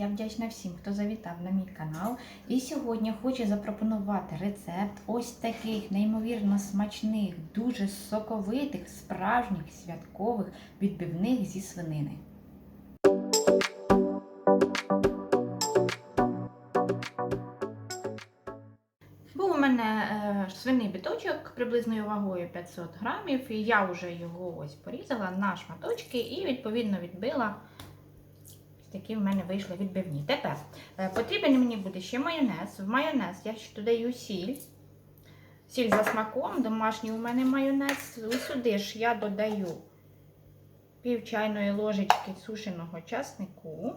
Я вдячна всім, хто завітав на мій канал. І сьогодні хочу запропонувати рецепт ось таких неймовірно смачних, дуже соковитих, справжніх святкових відбивних зі свинини. Був у мене е, свиний біточок приблизною вагою 500 грамів, і я вже його ось порізала на шматочки і відповідно відбила. Ось Такі в мене вийшли відбивні. Тепер е, потрібен мені буде ще майонез. В майонез я ще додаю сіль. Сіль за смаком, домашній у мене майонез. І сюди ж я додаю пів чайної ложечки сушеного часнику.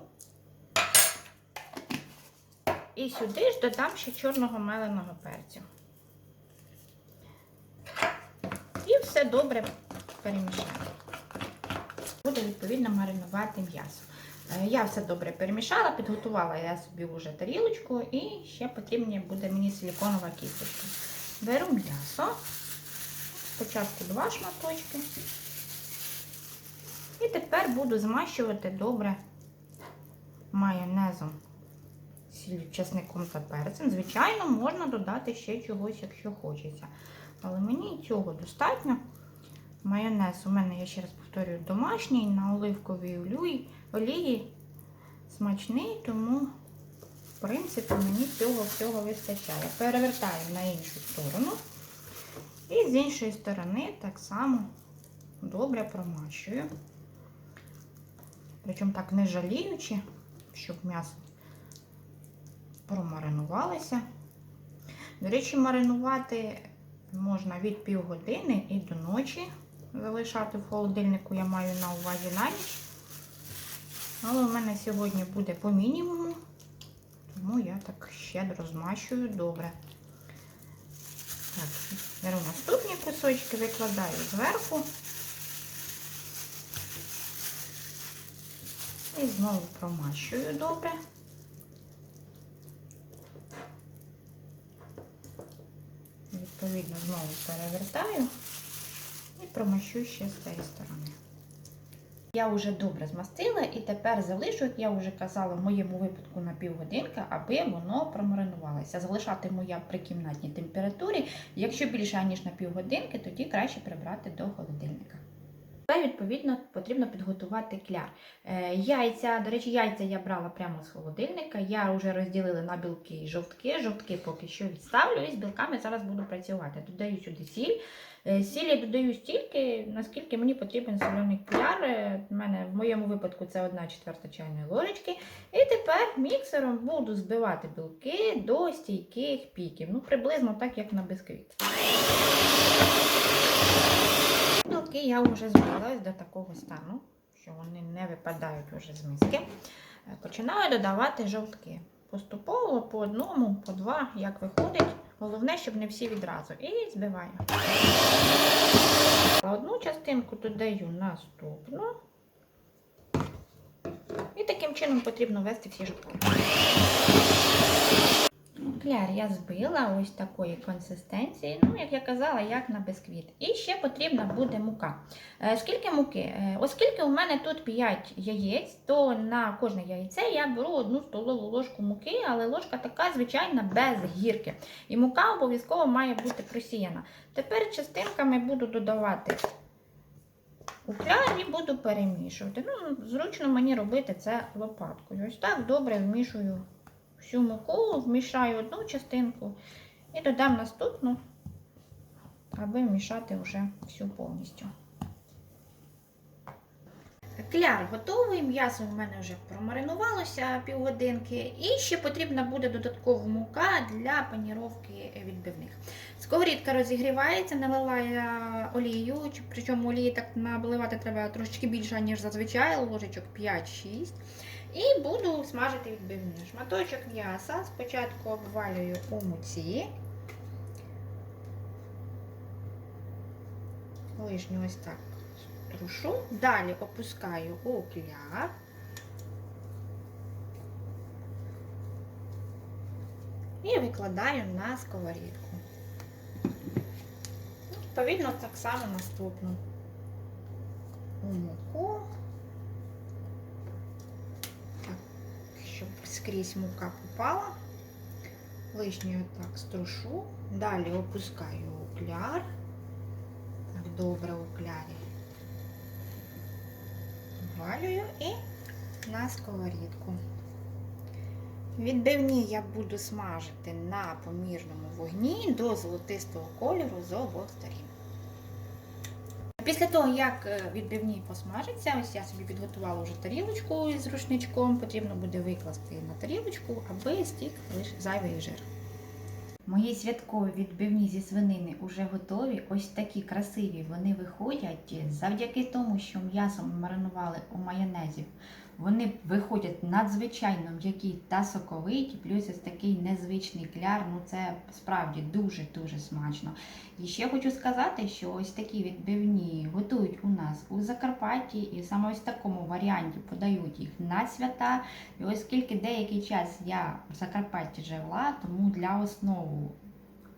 І сюди ж додам ще чорного меленого перцю. І все добре перемішаю. Буду відповідно маринувати м'ясо. Е, Я все добре перемішала, підготувала я собі вже тарілочку і ще потрібна буде мені силіконова кісточка. Беру м'ясо, спочатку два шматочки. І тепер буду змащувати добре майонезом чесником та перцем. Звичайно, можна додати ще чогось, якщо хочеться. Але мені цього достатньо. Майонез у мене, я ще раз повторюю, домашній на оливковій олії, олії смачний, тому, в принципі, мені цього всього вистачає. Перевертаю на іншу сторону. І з іншої сторони так само добре промащую. Причому так не жаліючи, щоб м'ясо промаринувалися. До речі, маринувати можна від півгодини і до ночі. Залишати в холодильнику я маю на увазі на ніч. Але у мене сьогодні буде по мінімуму, тому я так щедро змащую добре. Так, беру наступні кусочки, викладаю зверху. І знову промащую добре. Відповідно, знову перевертаю і промащу ще з цієї сторони. Я вже добре змастила і тепер залишу, як я вже казала, в моєму випадку на півгодинки, аби воно промаринувалося. Залишатиму я при кімнатній температурі. Якщо більше ніж на півгодинки, тоді краще прибрати до холодильника. Та, відповідно, потрібно підготувати кляр. Е, яйця, до речі, яйця я брала прямо з холодильника. Я вже розділила на білки і жовтки. Жовтки поки що відставлю і з білками зараз буду працювати. Додаю сюди сіль. Е, Сіль я додаю стільки, наскільки мені потрібен соляний кляр. Е, В мене в моєму випадку це 1 четверта чайної ложечки. І тепер міксером буду збивати білки до стійких піків. Ну, приблизно так, як на бисквіт. Білки я вже збила до такого стану, що вони не випадають вже з миски. Е, Починаю додавати жовтки. Поступово по одному, по два, як виходить. Головне, щоб не всі відразу. І збиваю. Одну частинку додаю наступну. І таким чином потрібно ввести всі жовтки. Кляр я збила ось такої консистенції, ну, як я казала, як на бисквіт. І ще потрібна буде мука. Е, Скільки муки? Е, Оскільки у мене тут 5 яєць, то на кожне яйце я беру одну столову ложку муки, але ложка така звичайна без гірки. І мука обов'язково має бути просіяна. Тепер частинками буду додавати і буду перемішувати. Ну, Зручно мені робити це лопаткою. Ось так добре вмішую всю муку, вмішаю одну частинку і додам наступну, аби вмішати вже всю повністю. Кляр готовий, м'ясо в мене вже промаринувалося півгодинки. І ще потрібна буде додаткова мука для паніровки відбивних. Сковорідка розігрівається, налила я олію, причому олії так наливати треба трошечки більше, ніж зазвичай, ложечок 5-6. І буду смажити відбивні. Шматочок м'яса. Спочатку обвалюю у муці. Лишню ось так трушу. Далі опускаю у кляр. І викладаю на сковорідку. Відповідно, так само наступну муку. Так, щоб скрізь мука попала. Лишню так струшу. Далі опускаю у кляр. Так, добре у клярі. Валюю і на сковорідку. Відбивні я буду смажити на помірному вогні до золотистого кольору з обох сторін. Після того, як е, відбивні посмажаться, ось я собі підготувала вже тарілочку із рушничком. Потрібно буде викласти на тарілочку, аби стік лише зайвий жир. Мої святкові відбивні зі свинини вже готові. Ось такі красиві вони виходять завдяки тому, що м'ясо маринували у майонезі. Вони виходять надзвичайно м'які та соковиті, плюс ось такий незвичний кляр. Ну це справді дуже-дуже смачно. І ще хочу сказати, що ось такі відбивні готують у нас у Закарпатті, і саме ось такому варіанті подають їх на свята. І оскільки деякий час я в Закарпатті жила, тому для основу,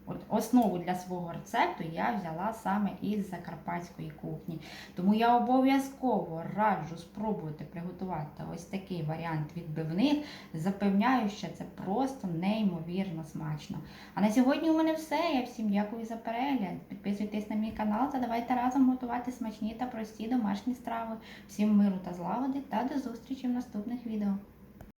от основу для свого рецепту я взяла саме із закарпатської кухні. Тому я обов'язково раджу спробувати приготувати ось такий варіант відбивних. Запевняю, що це просто неймовірно смачно. А на сьогодні у мене все. Я всім дякую за перегляд. Підписуйтесь на мій канал та давайте разом готувати смачні та прості домашні страви. Всім миру та злагоди та до зустрічі в наступних відео.